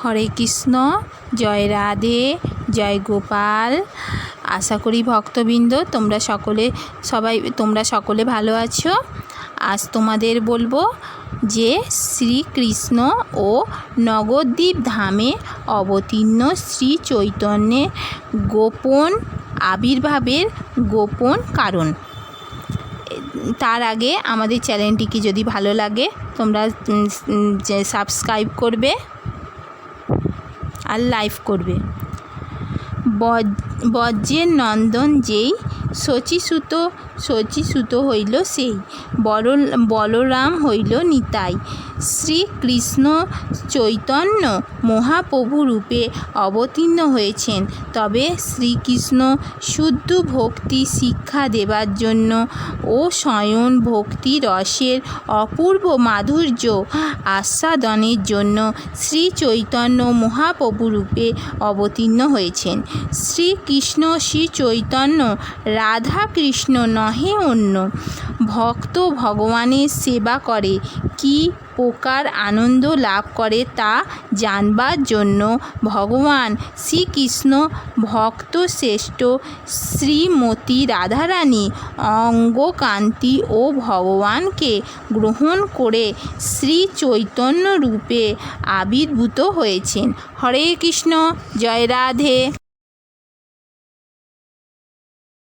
হরে কৃষ্ণ, জয় রাধে, জয় গোপাল। আশা করি ভক্তবৃন্দ, তোমরা সকলে সবাই, তোমরা সকলে ভালো আছো। আজ তোমাদের বলব যে শ্রীকৃষ্ণ ও নবদ্বীপ ধামে অবতীর্ণ শ্রী চৈতন্যের গোপন আবির্ভাবের গোপন কারণ। তার আগে আমাদের চ্যানেলটিকে যদি ভালো লাগে, তোমরা সাবস্ক্রাইব করবে। আর লাইভ করবে। বজ- বজ্রের নন্দন যেই শচীসুত শচীসুত হইল সেই। বড় বলরাম হইল নিতাই। শ্রীকৃষ্ণ চৈতন্য মহাপ্রভু রূপে অবতীর্ণ হয়েছেন। তবে শ্রীকৃষ্ণ শুদ্ধ ভক্তি শিক্ষা দেবার জন্য ও স্বয়ং ভক্তি রসের অপূর্ব মাধুর্য আস্বাদনের জন্য শ্রী চৈতন্য মহাপ্রভু রূপে অবতীর্ণ হয়েছেন। শ্রীকৃষ্ণ শ্রী চৈতন্য রাধা কৃষ্ণ নহে অন্য। ভক্ত ভগবানের সেবা করে, কি প্রকার আনন্দ লাভ করে তা জানবার জন্য ভগবান শ্রীকৃষ্ণ ভক্ত শ্রেষ্ঠ শ্রীমতী রাধারানী অঙ্গকান্তি ও ভগবানকে গ্রহণ করে শ্রী চৈতন্য রূপে আবির্ভূত হয়েছেন। হরে কৃষ্ণ, জয় রাধে।